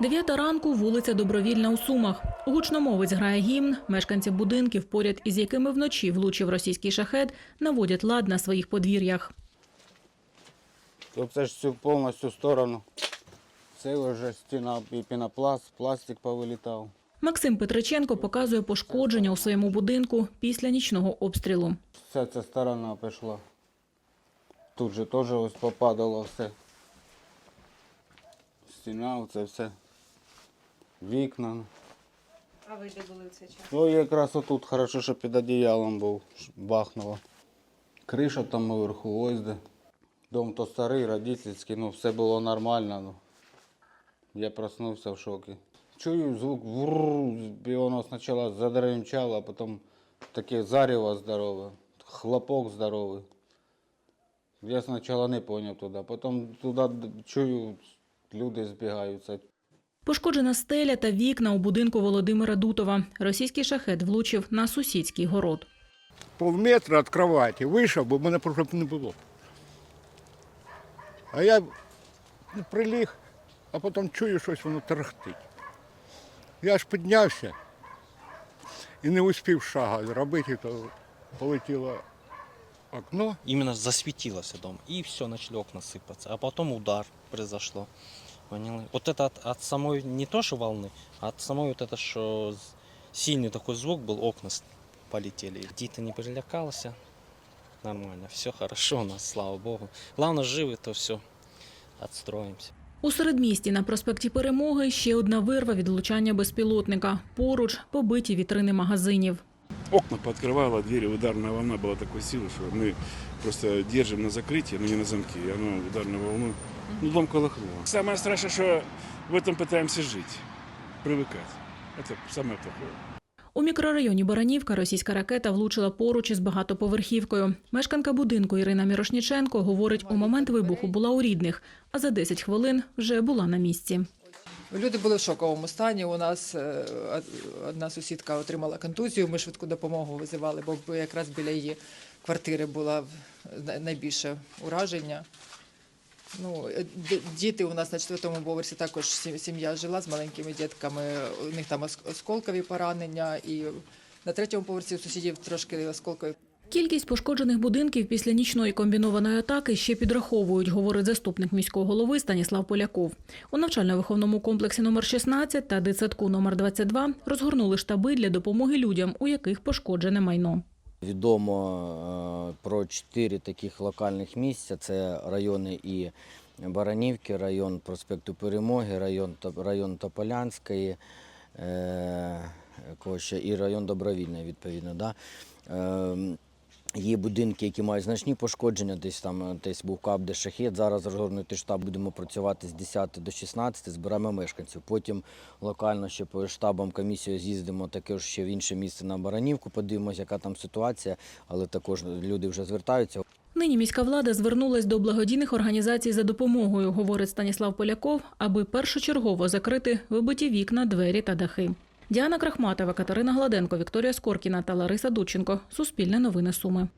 Дев'ята ранку, вулиця Добровільна у Сумах. Гучномовець грає гімн. Мешканці будинків, поряд із якими вночі влучив російський шахет, наводять лад на своїх подвір'ях. Оце ж всю повністю сторону. Це вже стіна і пінопласт, пластик повилітав. Максим Петриченко показує пошкодження у своєму будинку після нічного обстрілу. Вся ця сторона пішла. Тут же теж ось попадало все. Стіна, оце все. Вікна. А ви де були в цей час? Ну, якраз отут хорошо, що під одіялом був, бахнуло. Криша там наверху, ось де. Дом то старий, родительський, ну все було нормально. Ну. Я проснувся в шокі. Чую звук і воно спочатку задеренчало, а потім таке зарево здорове, хлопок здоровий. Я спочатку не зрозумів туди, потім туди чую, люди збігаються. Пошкоджена стеля та вікна у будинку Володимира Дутова. Російський шахет влучив на сусідський город. полметра від кроваті вийшов, бо мене просто не було. А я приліг, а потім чую, щось воно тарахтить. Я ж піднявся і не успів шага зробити, то полетіло окно. именно засветился дом, и все, начали окна сыпаться. А потом удар произошло. Поняли? Вот это от, от самой, не то что волны, а от самой вот это, что з- сильный такой звук был, окна с- полетели. Где-то не перелякался. Нормально, все хорошо у нас, слава богу. Главное, живы, то все, отстроимся. У середмісті на проспекті Перемоги ще одна вирва від влучання безпілотника. Поруч побиті вітрини магазинів. окна пооткрывало, двери, ударная волна была такой силы, что мы просто держим на закрытии, но не на замке, и оно ударной волной, ну, дом колыхнуло. Самое страшное, что в этом пытаемся жить, привыкать. Это самое плохое. У мікрорайоні Баранівка російська ракета влучила поруч із багатоповерхівкою. Мешканка будинку Ірина Мірошніченко говорить, у момент вибуху була у рідних, а за 10 хвилин вже була на місці. Люди були в шоковому стані. У нас е, одна сусідка отримала контузію. Ми швидку допомогу визивали, бо якраз біля її квартири було найбільше ураження. Ну, е, діти у нас на четвертому поверсі також сім'я жила з маленькими дітками. У них там осколкові поранення, і на третьому поверсі у сусідів трошки осколкові Кількість пошкоджених будинків після нічної комбінованої атаки ще підраховують, говорить заступник міського голови Станіслав Поляков. У навчально-виховному комплексі номер 16 та дитсадку номер 22 розгорнули штаби для допомоги людям, у яких пошкоджене майно. Відомо е, про чотири таких локальних місця. Це райони і Баранівки, район проспекту Перемоги, район, район Тополянської, е, і район Добровільний, відповідно. Да? Є будинки, які мають значні пошкодження, десь там е, десь був кап, де шахет. Зараз розгорнутий штаб будемо працювати з 10 до 16, зберемо мешканців. Потім локально ще по штабам комісією з'їздимо також ще в інше місце на Баранівку, подивимося, яка там ситуація, але також люди вже звертаються. Нині міська влада звернулась до благодійних організацій за допомогою, говорить Станіслав Поляков, аби першочергово закрити вибиті вікна, двері та дахи. Діана Крахматова, Катерина Гладенко, Вікторія Скоркіна та Лариса Дудченко. Суспільне новини Суми.